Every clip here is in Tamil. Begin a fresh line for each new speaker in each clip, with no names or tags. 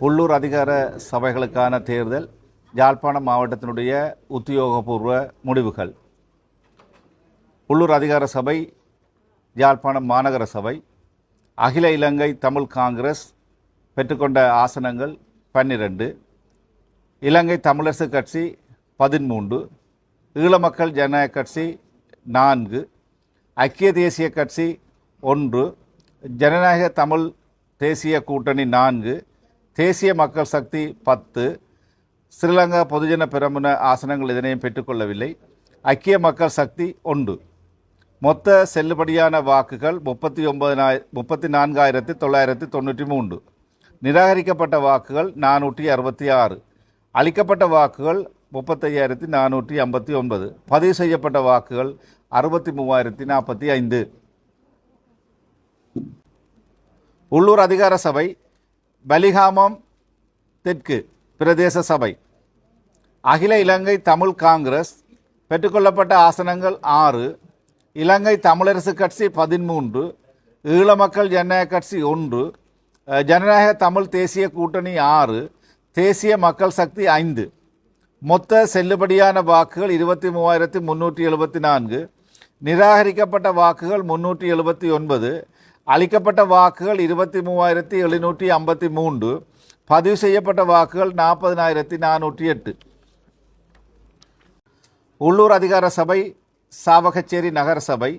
உள்ளூர் அதிகார சபைகளுக்கான தேர்தல் யாழ்ப்பாணம் மாவட்டத்தினுடைய உத்தியோகபூர்வ முடிவுகள். உள்ளூர் அதிகார சபை யாழ்ப்பாணம் மாநகர சபை அகில இலங்கை தமிழ் காங்கிரஸ் பெற்றுக்கொண்ட ஆசனங்கள் பன்னிரண்டு இலங்கை தமிழரசு கட்சி பதிமூன்று ஈழ மக்கள் ஜனநாயக கட்சி நான்கு ஐக்கிய தேசிய கட்சி ஒன்று ஜனநாயக தமிழ் தேசிய கூட்டணி நான்கு தேசிய மக்கள் சக்தி பத்து ஸ்ரீலங்கா பொதுஜன பெரமுன ஆசனங்கள் இதனையும் பெற்றுக்கொள்ளவில்லை. ஐக்கிய மக்கள் சக்தி ஒன்று. மொத்த செல்லுபடியான வாக்குகள் முப்பத்தி ஒன்பதினாய் முப்பத்தி நான்காயிரத்தி தொள்ளாயிரத்தி தொண்ணூற்றி மூன்று. நிராகரிக்கப்பட்ட வாக்குகள் நானூற்றி அறுபத்தி ஆறு. அளிக்கப்பட்ட வாக்குகள் முப்பத்தையாயிரத்தி நானூற்றி ஐம்பத்தி ஒன்பது. பதிவு செய்யப்பட்ட வாக்குகள் அறுபத்தி மூவாயிரத்தி நாற்பத்தி ஐந்து. உள்ளூர் அதிகார சபை பலிகாமம் தெற்கு பிரதேச சபை. அகில இலங்கை தமிழ் காங்கிரஸ் பெற்றுக்கொள்ளப்பட்ட ஆசனங்கள் ஆறு இலங்கை தமிழரசு கட்சி பதிமூன்று ஈழ மக்கள் ஜனநாயக கட்சி ஒன்று ஜனநாயக தமிழ் தேசிய கூட்டணி ஆறு தேசிய மக்கள் சக்தி ஐந்து. மொத்த செல்லுபடியான வாக்குகள் இருபத்தி மூவாயிரத்தி முந்நூற்றி எழுபத்தி நான்கு நிராகரிக்கப்பட்ட வாக்குகள் முன்னூற்றி எழுபத்தி ஒன்பது அளிக்கப்பட்ட வாக்குகள் இருபத்தி மூவாயிரத்தி எழுநூற்றி ஐம்பத்தி மூன்று பதிவு செய்யப்பட்ட வாக்குகள் நாற்பதினாயிரத்தி நானூற்றி எட்டு உள்ளூர் அதிகார சபை சாவகச்சேரி நகரசபை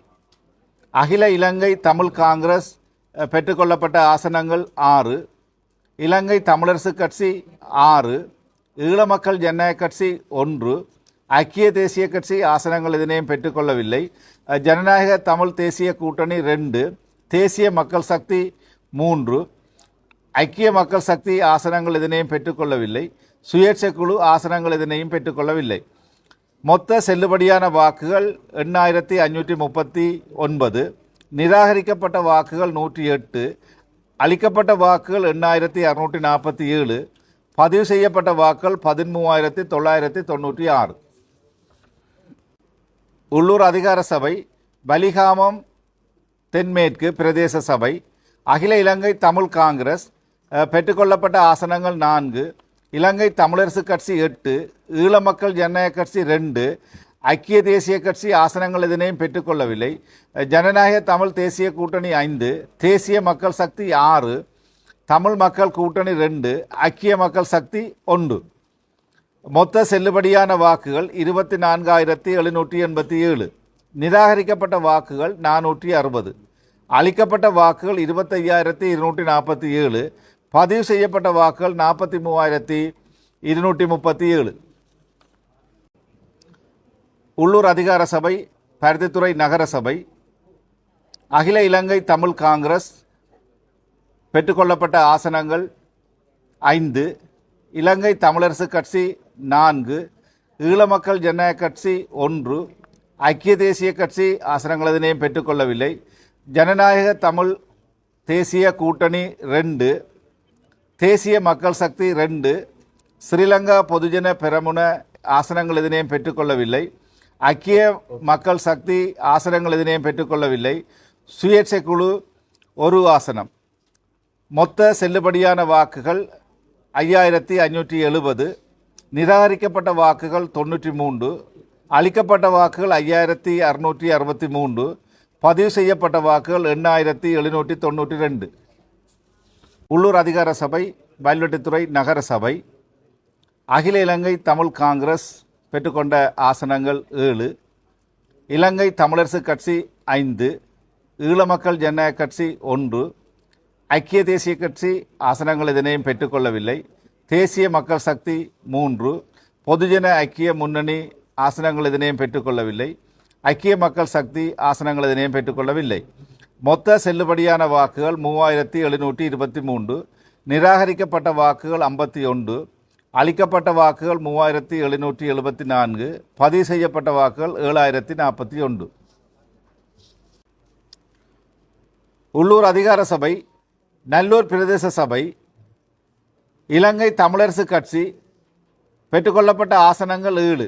அகில இலங்கை தமிழ் காங்கிரஸ் பெற்றுக்கொள்ளப்பட்ட ஆசனங்கள் ஆறு இலங்கை தமிழரசு கட்சி ஆறு ஈழ மக்கள் ஜனநாயக கட்சி ஒன்று ஐக்கிய தேசிய கட்சி ஆசனங்கள் இதனையும் பெற்றுக்கொள்ளவில்லை ஜனநாயக தமிழ் தேசிய கூட்டணி ரெண்டு தேசிய மக்கள் சக்தி மூன்று ஐக்கிய மக்கள் சக்தி ஆசனங்கள் இதனையும் பெற்றுக்கொள்ளவில்லை சுயேட்சை குழு ஆசனங்கள் இதனையும் பெற்றுக்கொள்ளவில்லை. மொத்த செல்லுபடியான வாக்குகள் எண்ணாயிரத்தி ஐநூற்றி முப்பத்தி ஒன்பது நிராகரிக்கப்பட்ட வாக்குகள் நூற்றி எட்டு அளிக்கப்பட்ட வாக்குகள் எண்ணாயிரத்தி அறுநூற்றி நாற்பத்தி ஏழு பதிவு செய்யப்பட்ட வாக்குகள் பதிமூவாயிரத்தி தொள்ளாயிரத்தி தொண்ணூற்றி ஆறு. உள்ளூர் அதிகார சபை பலிகாமம் தென்மேற்கு பிரதேச சபை அகில இலங்கை தமிழ் காங்கிரஸ் பெற்றுக்கொள்ளப்பட்ட ஆசனங்கள் நான்கு இலங்கை தமிழரசு கட்சி எட்டு ஈழ மக்கள் ஜனநாயக கட்சி ரெண்டு ஐக்கிய தேசிய கட்சி ஆசனங்கள் எதனையும் பெற்றுக்கொள்ளவில்லை ஜனநாயக தமிழ் தேசிய கூட்டணி ஐந்து தேசிய மக்கள் சக்தி ஆறு தமிழ் மக்கள் கூட்டணி ரெண்டு ஐக்கிய மக்கள் சக்தி ஒன்று. மொத்த செல்லுபடியான வாக்குகள் இருபத்தி நான்காயிரத்தி எழுநூற்றி எண்பத்தி ஏழு. நிராகரிக்கப்பட்ட வாக்குகள் நானூற்றி அறுபது. அளிக்கப்பட்ட வாக்குகள் இருபத்தையாயிரத்தி இருநூற்றி நாற்பத்தி ஏழு. பதிவு செய்யப்பட்ட வாக்குகள் நாற்பத்தி மூவாயிரத்தி இருநூற்றி முப்பத்தி ஏழு. உள்ளூர் அதிகார சபை பருத்தித்துறை நகர சபை அகில இலங்கை தமிழ் காங்கிரஸ் பெற்றுக்கொள்ளப்பட்ட ஆசனங்கள் ஐந்து இலங்கை தமிழரசு கட்சி நான்கு ஈழ மக்கள் ஜனநாயக கட்சி ஒன்று ஐக்கிய தேசிய கட்சி ஆசனங்கள் பெற்றுக்கொள்ளவில்லை. ஜனநாயக தமிழ் தேசிய கூட்டணி ரெண்டு தேசிய மக்கள் சக்தி ரெண்டு ஸ்ரீலங்கா பொதுஜன பெரமுன ஆசனங்கள் எதினையும் பெற்றுக்கொள்ளவில்லை. ஐக்கிய மக்கள் சக்தி ஆசனங்கள் எதினையும் பெற்றுக்கொள்ளவில்லை. சுயேட்சை குழு ஒரு ஆசனம். மொத்த செல்லுபடியான வாக்குகள் ஐயாயிரத்தி ஐநூற்றி எழுபது. நிராகரிக்கப்பட்ட வாக்குகள் தொண்ணூற்றி மூன்று. அளிக்கப்பட்ட வாக்குகள் ஐயாயிரத்தி அறுநூற்றி அறுபத்தி மூன்று. பதிவு செய்யப்பட்ட வாக்குகள் எண்ணாயிரத்தி எழுநூற்றி தொண்ணூற்றி ரெண்டு. உள்ளூர் அதிகார சபை வயல்வெட்டித்துறை நகர சபை. அகில இலங்கை தமிழ் காங்கிரஸ் பெற்றுக்கொண்ட ஆசனங்கள் ஏழு. இலங்கை தமிழரசு கட்சி ஐந்து. ஈழ மக்கள் ஜனநாயக கட்சி ஒன்று. ஐக்கிய தேசிய கட்சி ஆசனங்கள் இதனையும் பெற்றுக்கொள்ளவில்லை. தேசிய மக்கள் சக்தி மூன்று. பொதுஜன ஐக்கிய முன்னணி ஆசனங்கள் இதனையும் பெற்றுக்கொள்ளவில்லை. ஐக்கிய மக்கள் சக்தி ஆசனங்கள் இதனையும் பெற்றுக்கொள்ளவில்லை. மொத்த செல்லுபடியான வாக்குகள் மூவாயிரத்தி எழுநூற்றி இருபத்தி மூன்று நிராகரிக்கப்பட்ட வாக்குகள் ஐம்பத்தி ஒன்று அளிக்கப்பட்ட வாக்குகள் மூவாயிரத்தி எழுநூற்றி எழுபத்தி நான்கு பதிவு செய்யப்பட்ட வாக்குகள் ஏழாயிரத்தி நாற்பத்தி ஒன்று. உள்ளூர் அதிகார சபை நல்லூர் பிரதேச சபை இலங்கை தமிழரசு கட்சி பெற்றுக்கொள்ளப்பட்ட ஆசனங்கள் ஏழு.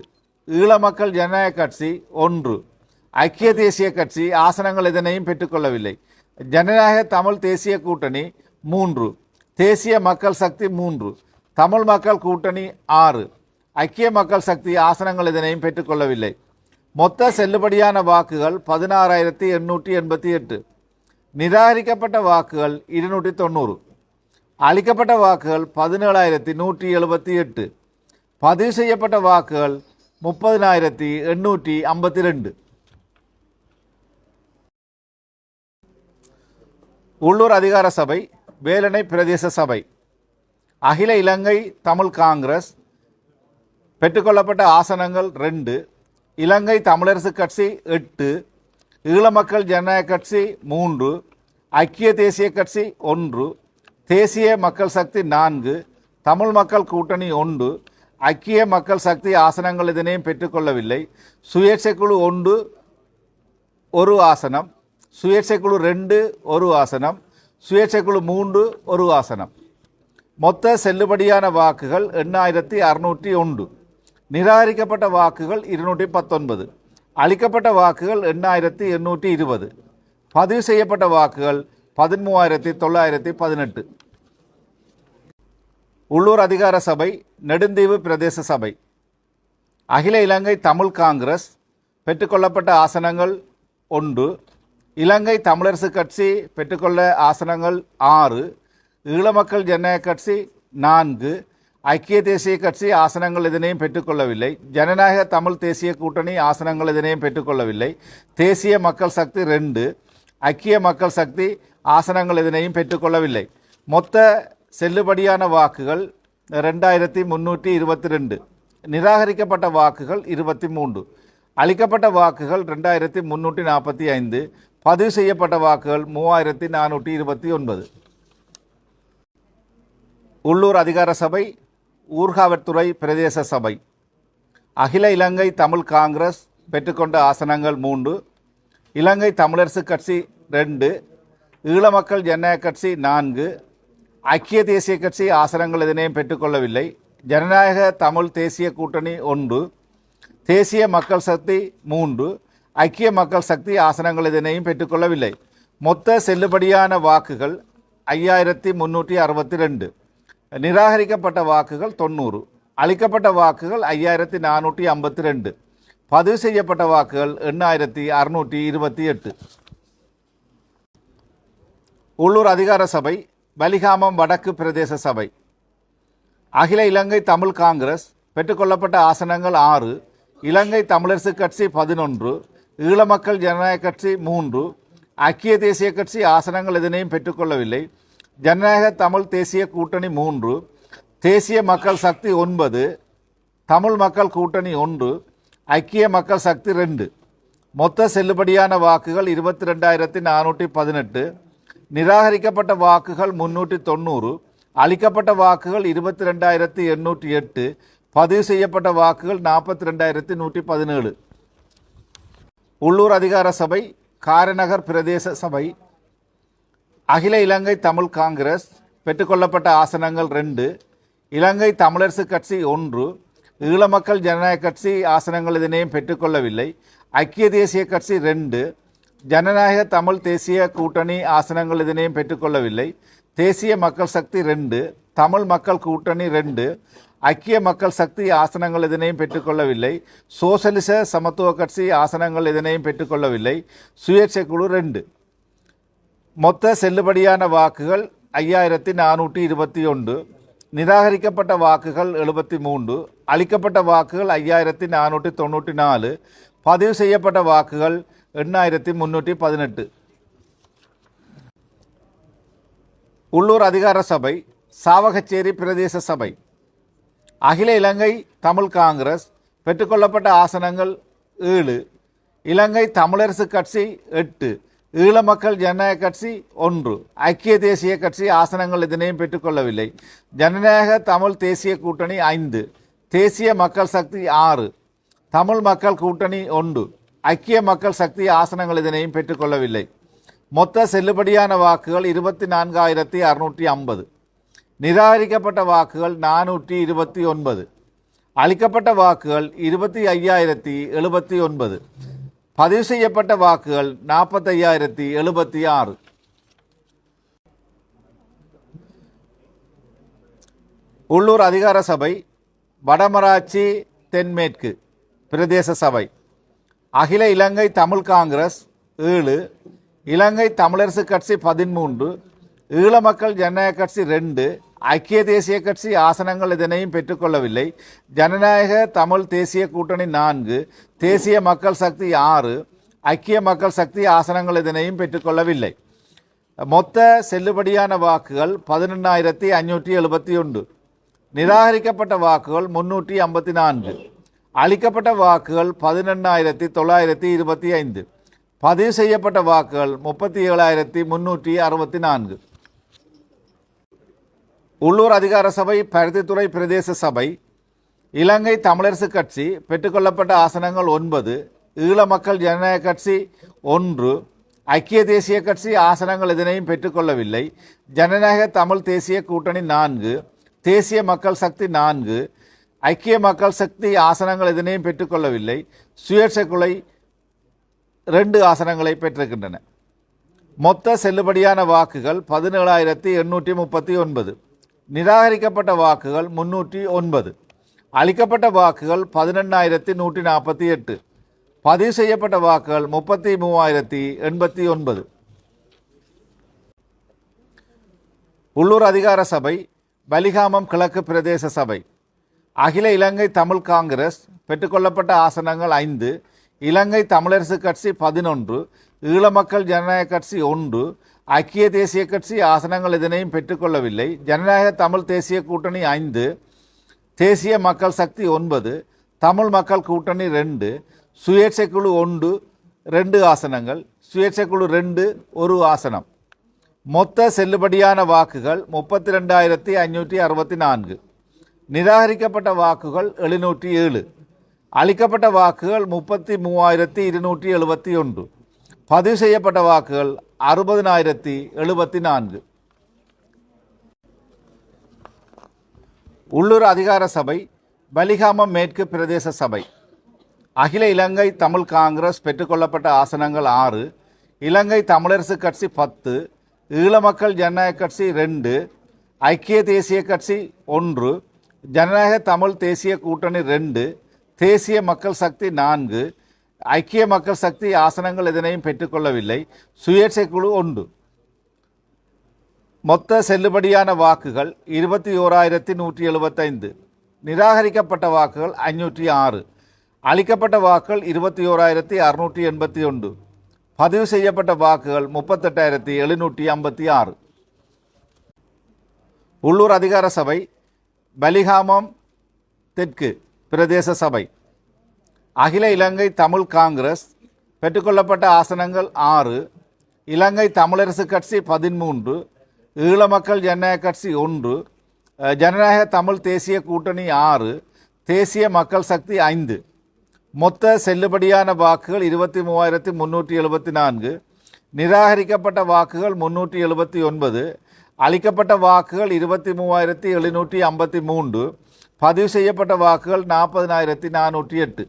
ஈழ மக்கள் ஜனநாயக கட்சி ஒன்று. ஐக்கிய தேசிய கட்சி ஆசனங்கள் இதனையும் பெற்றுக்கொள்ளவில்லை. ஜனநாயக தமிழ் தேசிய கூட்டணி மூன்று. தேசிய மக்கள் சக்தி மூன்று. தமிழ் மக்கள் கூட்டணி ஆறு. ஐக்கிய மக்கள் சக்தி ஆசனங்கள் இதனையும் பெற்றுக்கொள்ளவில்லை. மொத்த செல்லுபடியான வாக்குகள் பதினாறாயிரத்தி எண்ணூற்றி எண்பத்தி எட்டு. நிராகரிக்கப்பட்ட வாக்குகள் இருநூற்றி தொண்ணூறு. அளிக்கப்பட்ட வாக்குகள் பதினேழாயிரத்தி நூற்றி எழுபத்தி எட்டு. பதிவு செய்யப்பட்ட வாக்குகள் முப்பதினாயிரத்தி எண்ணூற்றி ஐம்பத்தி ரெண்டு உள்ளூர் அதிகார சபை வேலணை பிரதேச சபை அகில இலங்கை தமிழ் காங்கிரஸ் பெற்றுக்கொள்ளப்பட்ட ஆசனங்கள் ரெண்டு இலங்கை தமிழரசு கட்சி எட்டு ஈழ மக்கள் ஜனநாயக கட்சி மூன்று ஐக்கிய தேசிய கட்சி ஒன்று தேசிய மக்கள் சக்தி நான்கு தமிழ் மக்கள் கூட்டணி ஒன்று ஐக்கிய மக்கள் சக்தி ஆசனங்கள் இதனையும் பெற்றுக்கொள்ளவில்லை. சுயேட்சை குழு ஒன்று ஒரு ஆசனம். சுயேட்சை குழு ரெண்டு ஒரு ஆசனம். சுயேட்சை குழு மூன்று ஒரு ஆசனம். மொத்த செல்லுபடியான வாக்குகள் எண்ணாயிரத்தி அறுநூற்றி ஒன்று. நிராகரிக்கப்பட்ட வாக்குகள் இருநூற்றி பத்தொன்பது. அளிக்கப்பட்ட வாக்குகள் எண்ணாயிரத்தி எண்ணூற்றி இருபது. பதிவு செய்யப்பட்ட வாக்குகள் பதிமூவாயிரத்தி தொள்ளாயிரத்தி பதினெட்டு. உள்ளூர் அதிகார சபை நெடுந்தீவு பிரதேச சபை. அகில இலங்கை தமிழ் காங்கிரஸ் பெற்றுக்கொள்ளப்பட்ட ஆசனங்கள் ஒன்று. இலங்கை தமிழரசு கட்சி பெற்றுக்கொள்ள ஆசனங்கள் ஆறு. ஈழ மக்கள் ஜனநாயக கட்சி நான்கு. ஐக்கிய தேசிய கட்சி ஆசனங்கள் இதனையும் பெற்றுக்கொள்ளவில்லை. ஜனநாயக தமிழ் தேசிய கூட்டணி ஆசனங்கள் இதனையும் பெற்றுக்கொள்ளவில்லை. தேசிய மக்கள் சக்தி ரெண்டு. ஐக்கிய மக்கள் சக்தி ஆசனங்கள் இதனையும் பெற்றுக்கொள்ளவில்லை. மொத்த செல்லுபடியான வாக்குகள் ரெண்டாயிரத்தி முந்நூற்றி இருபத்தி ரெண்டு. நிராகரிக்கப்பட்ட வாக்குகள் இருபத்தி மூன்று. அளிக்கப்பட்ட வாக்குகள் ரெண்டாயிரத்தி முந்நூற்றி நாற்பத்தி ஐந்து. பதிவு செய்யப்பட்ட வாக்குகள் மூவாயிரத்தி நானூற்றி இருபத்தி ஒன்பது. உள்ளூர் அதிகார சபை ஊர்காவற்துறை பிரதேச சபை. அகில இலங்கை தமிழ் காங்கிரஸ் பெற்றுக்கொண்ட ஆசனங்கள் மூன்று. இலங்கை தமிழரசு கட்சி ரெண்டு. ஈழ மக்கள் ஜனநாயக கட்சி நான்கு. ஐக்கிய தேசிய கட்சி ஆசனங்கள் இதனையும் பெற்றுக்கொள்ளவில்லை. ஜனநாயக தமிழ் தேசிய கூட்டணி ஒன்று தேசிய மக்கள் சக்தி மூன்று ஐக்கிய மக்கள் சக்தி ஆசனங்கள் இதனையும் பெற்றுக்கொள்ளவில்லை. மொத்த செல்லுபடியான வாக்குகள் ஐயாயிரத்தி முந்நூற்றி அறுபத்தி ரெண்டு. நிராகரிக்கப்பட்ட வாக்குகள் தொண்ணூறு. அளிக்கப்பட்ட வாக்குகள் ஐயாயிரத்தி நானூற்றி ஐம்பத்தி ரெண்டு. பதிவு செய்யப்பட்ட வாக்குகள் எண்ணாயிரத்தி அறுநூற்றி இருபத்தி எட்டு. உள்ளூர் அதிகார சபை பலிகாமம் வடக்கு பிரதேச சபை. அகில இலங்கை தமிழ் காங்கிரஸ் பெற்றுக்கொள்ளப்பட்ட ஆசனங்கள் ஆறு இலங்கை தமிழரசு கட்சி பதினொன்று ஈழ மக்கள் ஜனநாயக கட்சி மூன்று ஐக்கிய தேசிய கட்சி ஆசனங்கள் எதனையும் பெற்றுக்கொள்ளவில்லை. ஜனநாயக தமிழ் தேசிய கூட்டணி மூன்று தேசிய மக்கள் சக்தி ஒன்பது தமிழ் மக்கள் கூட்டணி ஒன்று ஐக்கிய மக்கள் சக்தி ரெண்டு. மொத்த செல்லுபடியான வாக்குகள் இருபத்தி ரெண்டாயிரத்தி நானூற்றி பதினெட்டு நிராகரிக்கப்பட்ட வாக்குகள் முன்னூற்றி தொண்ணூறு அளிக்கப்பட்ட வாக்குகள் இருபத்தி ரெண்டாயிரத்தி எண்ணூற்றி எட்டு பதிவு செய்யப்பட்ட வாக்குகள் நாற்பத்தி ரெண்டாயிரத்தி நூற்றி பதினேழு. உள்ளூர் அதிகார சபை காரநகர் பிரதேச சபை அகில இலங்கை தமிழ் காங்கிரஸ் பெற்றுக்கொள்ளப்பட்ட ஆசனங்கள் ரெண்டு இலங்கை தமிழரசு கட்சி ஒன்று ஈழமக்கள் ஜனநாயக கட்சி ஆசனங்கள் இதனையும் பெற்றுக்கொள்ளவில்லை ஐக்கிய தேசிய கட்சி ரெண்டு ஜனநாயக தமிழ் தேசிய கூட்டணி ஆசனங்கள் இதனையும் பெற்றுக்கொள்ளவில்லை. தேசிய மக்கள் சக்தி ரெண்டு தமிழ் மக்கள் கூட்டணி ரெண்டு ஐக்கிய மக்கள் சக்தி ஆசனங்கள் இதனையும் பெற்றுக்கொள்ளவில்லை. சோசலிச சமத்துவ கட்சி ஆசனங்கள் இதனையும் பெற்றுக்கொள்ளவில்லை. சுயேட்சை குழு ரெண்டு. மொத்த செல்லுபடியான வாக்குகள் ஐயாயிரத்தி நானூற்றி இருபத்தி ஒன்று நிராகரிக்கப்பட்ட வாக்குகள் எழுபத்தி மூன்று அளிக்கப்பட்ட வாக்குகள் ஐயாயிரத்தி நானூற்றி தொண்ணூற்றி நாலு பதிவு செய்யப்பட்ட வாக்குகள் எண்ணாயிரத்தி முன்னூற்றி பதினெட்டு. உள்ளூர் அதிகார சபை சாவகச்சேரி பிரதேச சபை. அகில இலங்கை தமிழ் காங்கிரஸ் பெற்றுக்கொள்ளப்பட்ட ஆசனங்கள் ஏழு. இலங்கை தமிழரசு கட்சி எட்டு. ஈழ மக்கள் ஜனநாயக கட்சி ஒன்று. ஐக்கிய தேசிய கட்சி ஆசனங்கள் இதனையும் பெற்றுக்கொள்ளவில்லை. ஜனநாயக தமிழ் தேசிய கூட்டணி ஐந்து. தேசிய மக்கள் சக்தி ஆறு. தமிழ் மக்கள் கூட்டணி ஒன்று. ஐக்கிய மக்கள் சக்தி ஆசனங்கள் இதனையும் பெற்றுக்கொள்ளவில்லை. மொத்த செல்லுபடியான வாக்குகள் இருபத்தி நான்காயிரத்தி அறுநூற்றி ஐம்பது. நிராகரிக்கப்பட்ட வாக்குகள் நானூற்றி இருபத்தி ஒன்பது. அளிக்கப்பட்ட வாக்குகள் இருபத்தி ஐயாயிரத்தி எழுபத்தி ஒன்பது. பதிவு செய்யப்பட்ட வாக்குகள் நாற்பத்தையாயிரத்தி எழுபத்தி ஆறு. உள்ளூர் அதிகார சபை வடமராட்சி தென்மேற்கு பிரதேச சபை. அகில இலங்கை தமிழ் காங்கிரஸ் ஏழு இலங்கை தமிழரசு கட்சி பதிமூன்று ஈழ மக்கள் ஜனநாயக கட்சி ரெண்டு ஐக்கிய தேசிய கட்சி ஆசனங்கள் இதனையும் பெற்றுக்கொள்ளவில்லை. ஜனநாயக தமிழ் தேசிய கூட்டணி நான்கு தேசிய மக்கள் சக்தி ஆறு ஐக்கிய மக்கள் சக்தி ஆசனங்கள் இதனையும் பெற்றுக்கொள்ளவில்லை. மொத்த செல்லுபடியான வாக்குகள் பதினெண்ணாயிரத்தி ஐநூற்றி எழுபத்தி ஒன்று. நிராகரிக்கப்பட்ட வாக்குகள் முன்னூற்றி ஐம்பத்தி நான்கு. அளிக்கப்பட்ட வாக்குகள் பதினெண்ணாயிரத்தி தொள்ளாயிரத்தி இருபத்தி ஐந்து. பதிவு செய்யப்பட்ட வாக்குகள் முப்பத்தி ஏழாயிரத்தி முன்னூற்றி அறுபத்தி நான்கு. உள்ளூர் அதிகார சபை பருத்தித்துறை பிரதேச சபை இலங்கை தமிழரசு கட்சி பெற்றுக்கொள்ளப்பட்ட ஆசனங்கள் ஒன்பது ஈழ மக்கள் ஜனநாயக கட்சி ஒன்று ஐக்கிய தேசிய கட்சி ஆசனங்கள் எதனையும் பெற்றுக்கொள்ளவில்லை ஜனநாயக தமிழ் தேசிய கூட்டணி நான்கு தேசிய மக்கள் சக்தி நான்கு ஐக்கிய மக்கள் சக்தி ஆசனங்கள் எதனையும் பெற்றுக்கொள்ளவில்லை. சுயேட்சக்குலை ரெண்டு ஆசனங்களை பெற்றிருக்கின்றன. மொத்த செல்லுபடியான வாக்குகள் பதினேழாயிரத்தி எண்ணூற்றி முப்பத்தி ஒன்பது. நிராகரிக்கப்பட்ட வாக்குகள் முன்னூற்றி ஒன்பது. அளிக்கப்பட்ட வாக்குகள் பதினெண்ணாயிரத்தி நூற்றி நாற்பத்தி எட்டு. பதிவு செய்யப்பட்ட வாக்குகள் முப்பத்தி மூவாயிரத்தி எண்பத்தி ஒன்பது. உள்ளூர் அதிகார சபை பலிகாமம் கிழக்கு பிரதேச சபை. அகில இலங்கை தமிழ் காங்கிரஸ் பெற்றுக்கொள்ளப்பட்ட ஆசனங்கள் ஐந்து இலங்கை தமிழரசு கட்சி பதினொன்று ஈழ மக்கள் ஜனநாயக கட்சி ஒன்று ஐக்கிய தேசிய கட்சி ஆசனங்கள் இதனையும் பெற்றுக்கொள்ளவில்லை ஜனநாயக தமிழ் தேசிய கூட்டணி ஐந்து தேசிய மக்கள் சக்தி ஒன்பது தமிழ் மக்கள் கூட்டணி ரெண்டு சுயேட்சை குழு ஒன்று ரெண்டு ஆசனங்கள் சுயேட்சை குழு ரெண்டு ஒரு ஆசனம். மொத்த செல்லுபடியான வாக்குகள் முப்பத்தி ரெண்டாயிரத்தி ஐநூற்றி அறுபத்தி நான்கு. நிராகரிக்கப்பட்ட வாக்குகள் எழுநூற்றி ஏழு அளிக்கப்பட்ட வாக்குகள் முப்பத்தி மூவாயிரத்தி இருநூற்றி எழுபத்தி ஒன்று. பதிவு செய்யப்பட்ட வாக்குகள் அறுபதினாயிரத்தி எழுபத்தி நான்கு. உள்ளூர் அதிகார சபை பலிகாமம் மேற்கு பிரதேச சபை. அகில இலங்கை தமிழ் காங்கிரஸ் பெற்றுக்கொள்ளப்பட்ட ஆசனங்கள் ஆறு இலங்கை தமிழரசு கட்சி பத்து ஈழமக்கள் ஜனநாயக கட்சி ரெண்டு ஐக்கிய தேசிய கட்சி ஒன்று ஜனநாயக தமிழ் தேசிய கூட்டணி ரெண்டு தேசிய மக்கள் சக்தி நான்கு ஐக்கிய மக்கள் சக்தி ஆசனங்கள் எதனையும் பெற்றுக்கொள்ளவில்லை சுயேட்சை குழு ஒன்று. மொத்த செல்லுபடியான வாக்குகள் இருபத்தி ஓராயிரத்தி நூற்றி எழுபத்தைந்து. நிராகரிக்கப்பட்ட வாக்குகள் ஐநூற்றி ஆறு. அளிக்கப்பட்ட வாக்குகள் இருபத்தி ஓராயிரத்தி அறுநூற்றி எண்பத்தி ஒன்று. பதிவு செய்யப்பட்ட வாக்குகள் முப்பத்தெட்டாயிரத்தி எழுநூற்றி ஐம்பத்தி ஆறு. உள்ளூர் அதிகார சபை பலிகாமம் தெற்கு பிரதேச சபை. அகில இலங்கை தமிழ் காங்கிரஸ் பெற்றுக்கொள்ளப்பட்ட ஆசனங்கள் ஆறு இலங்கை தமிழரசு கட்சி பதிமூன்று ஈழ மக்கள் ஜனநாயக கட்சி ஒன்று ஜனநாயக தமிழ் தேசிய கூட்டணி ஆறு தேசிய மக்கள் சக்தி ஐந்து. மொத்த செல்லுபடியான வாக்குகள் இருபத்தி மூவாயிரத்தி முந்நூற்றி எழுபத்தி நான்கு நிராகரிக்கப்பட்ட வாக்குகள் முன்னூற்றி எழுபத்தி ஒன்பது அளிக்கப்பட்ட வாக்குகள் இருபத்தி மூவாயிரத்தி எழுநூற்றி ஐம்பத்தி மூன்று பதிவு செய்யப்பட்ட வாக்குகள் நாற்பதினாயிரத்தி நானூற்றி எட்டு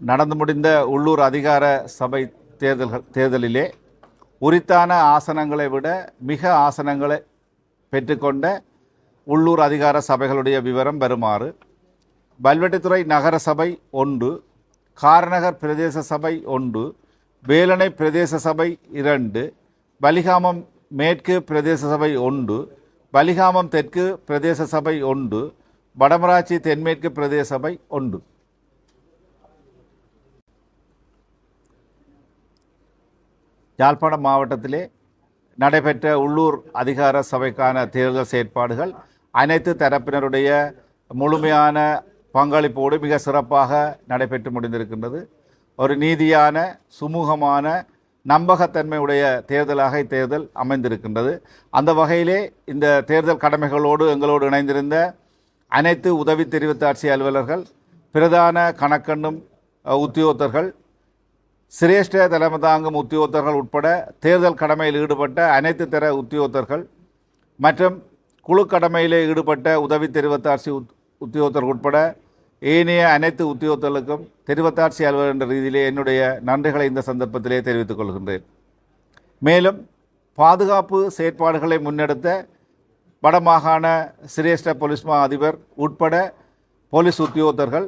நடந்து முடிந்த உள்ளூர் அதிகார சபை தேர்தல்கள் தேர்தலிலே உரித்தான ஆசனங்களை விட மிக ஆசனங்களை பெற்றுக்கொண்ட உள்ளூர் அதிகார சபைகளுடைய விவரம் வருமாறு பல்வெட்டித்துறை நகர சபை ஒன்று காரநகர் பிரதேச சபை ஒன்று வேலணை பிரதேச சபை இரண்டு பலிகாமம் மேற்கு பிரதேச சபை ஒன்று பலிகாமம் தெற்கு பிரதேச சபை ஒன்று வடமராட்சி தென்மேற்கு பிரதேச சபை ஒன்று யாழ்ப்பாணம் மாவட்டத்திலே நடைபெற்ற உள்ளூர் அதிகார சபைக்கான தேர்தல் செயற்பாடுகள் அனைத்து தரப்பினருடைய முழுமையான பங்களிப்போடு மிக சிறப்பாக நடைபெற்று முடிந்திருக்கின்றது ஒரு நீதியான சுமூகமான நம்பகத்தன்மையுடைய தேர்தலாக இத்தேர்தல் அமைந்திருக்கின்றது. அந்த வகையிலே இந்த தேர்தல் கடமைகளோடு எங்களோடு இணைந்திருந்த அனைத்து உதவி தெரிவித்தாட்சி அலுவலர்கள் பிரதான கணக்கெண்ணும் உத்தியோகத்தர்கள் சிரேஷ்ட தலைமை தாங்கும் உத்தியோகத்தர்கள் உட்பட தேர்தல் கடமையில் ஈடுபட்ட அனைத்து தர உத்தியோகத்தர்கள் மற்றும் குழு கடமையிலே ஈடுபட்ட உதவி தெரிவத்தாட்சி உத் உத்தியோகத்தர்கள் உட்பட ஏனைய அனைத்து உத்தியோகத்தர்களுக்கும் தெரிவத்தாட்சி அலுவலர் என்ற ரீதியிலே என்னுடைய நன்றிகளை இந்த சந்தர்ப்பத்திலே தெரிவித்துக் கொள்கின்றேன். மேலும் பாதுகாப்பு செயற்பாடுகளை முன்னெடுத்த வடமாகாண சிரேஷ்ட போலீஸ் மா அதிபர் உட்பட போலீஸ் உத்தியோகத்தர்கள்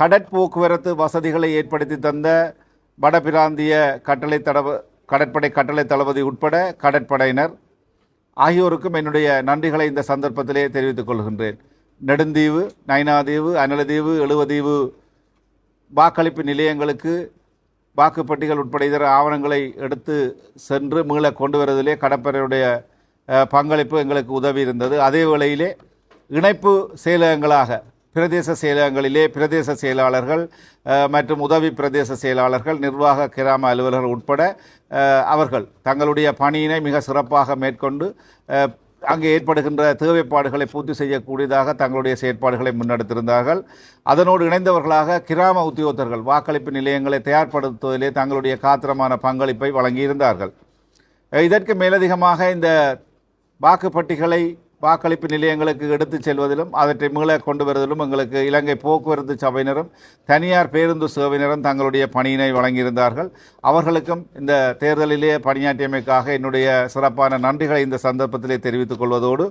கடற்போக்குவரத்து வசதிகளை ஏற்படுத்தி தந்த வடபிராந்திய கட்டளை தடவ கடற்படை கட்டளை தளபதி உட்பட கடற்படையினர் ஆகியோருக்கும் என்னுடைய நன்றிகளை இந்த சந்தர்ப்பத்திலே தெரிவித்துக் கொள்கின்றேன். நெடுந்தீவு நைனாதீவு அனலதீவு எழுவதீவு வாக்களிப்பு நிலையங்களுக்கு வாக்குப்பட்டிகள் உட்பட இதர ஆவணங்களை எடுத்து சென்று மீள கொண்டு வருவதிலே கடற்படையுடைய பங்களிப்பு எங்களுக்கு உதவி இருந்தது. அதே வேளையிலே இணைப்பு செயலகங்களாக பிரதேச செயலகங்களிலே பிரதேச செயலாளர்கள் மற்றும் உதவி பிரதேச செயலாளர்கள் நிர்வாக கிராம அலுவலர்கள் உட்பட அவர்கள் தங்களுடைய பணியினை மிக சிறப்பாக மேற்கொண்டு அங்கு ஏற்படுகின்ற தேவைப்பாடுகளை பூர்த்தி செய்யக்கூடியதாக தங்களுடைய செயற்பாடுகளை முன்னெடுத்திருந்தார்கள். அதனோடு இணைந்தவர்களாக கிராம உத்தியோகத்தர்கள் வாக்களிப்பு நிலையங்களை தயார்படுத்துவதிலே தங்களுடைய காத்திரமான பங்களிப்பை வழங்கியிருந்தார்கள். இதற்கு மேலதிகமாக இந்த வாக்குப்பட்டிகளை வாக்களிப்பு நிலையங்களுக்கு எடுத்துச் செல்வதிலும் அவற்றை மீள கொண்டு வருவதிலும் எங்களுக்கு இலங்கை போக்குவரத்து சபையினரும் தனியார் பேருந்து சேவையினரும் தங்களுடைய பணியினை வழங்கியிருந்தார்கள். அவர்களுக்கும் இந்த தேர்தலிலே பணியாற்றியமைக்காக என்னுடைய சிறப்பான நன்றிகளை இந்த சந்தர்ப்பத்திலே தெரிவித்துக் கொள்வதோடு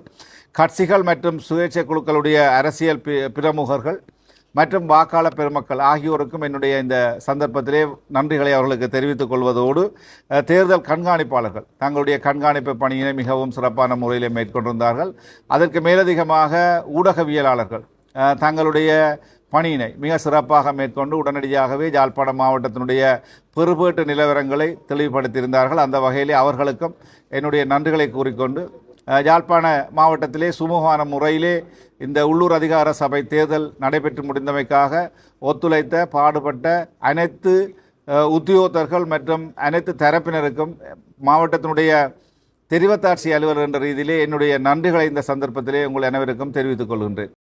கட்சிகள் மற்றும் சுயேட்சை குழுக்களுடைய அரசியல் பிரமுகர்கள் மற்றும் வாக்காளர் பெருமக்கள் ஆகியோருக்கும் என்னுடைய இந்த சந்தர்ப்பத்திலே நன்றிகளை அவர்களுக்கு தெரிவித்துக் கொள்வதோடு தேர்தல் கண்காணிப்பாளர்கள் தங்களுடைய கண்காணிப்பு பணியினை மிகவும் சிறப்பான முறையில் மேற்கொண்டிருந்தார்கள். அதற்கு மேலதிகமாக ஊடகவியலாளர்கள் தங்களுடைய பணியினை மிக சிறப்பாக மேற்கொண்டு உடனடியாகவே யாழ்ப்பாணம் மாவட்டத்தினுடைய பெறுபேட்டு நிலவரங்களை தெளிவுபடுத்தியிருந்தார்கள். அந்த வகையிலே அவர்களுக்கும் என்னுடைய நன்றிகளை கூறிக்கொண்டு யாழ்ப்பாண மாவட்டத்திலே சுமூகமான முறையிலே இந்த உள்ளூர் அதிகார சபை தேர்தல் நடைபெற்று முடிந்தமைக்காக ஒத்துழைத்த பாடுபட்ட அனைத்து உத்தியோகத்தர்கள் மற்றும் அனைத்து தரப்பினருக்கும் மாவட்டத்தினுடைய தெரிவத்தாட்சி அலுவலர் என்ற ரீதியிலே என்னுடைய நன்றிகளை இந்த சந்தர்ப்பத்திலே உங்கள் அனைவருக்கும் தெரிவித்துக் கொள்கின்றேன்.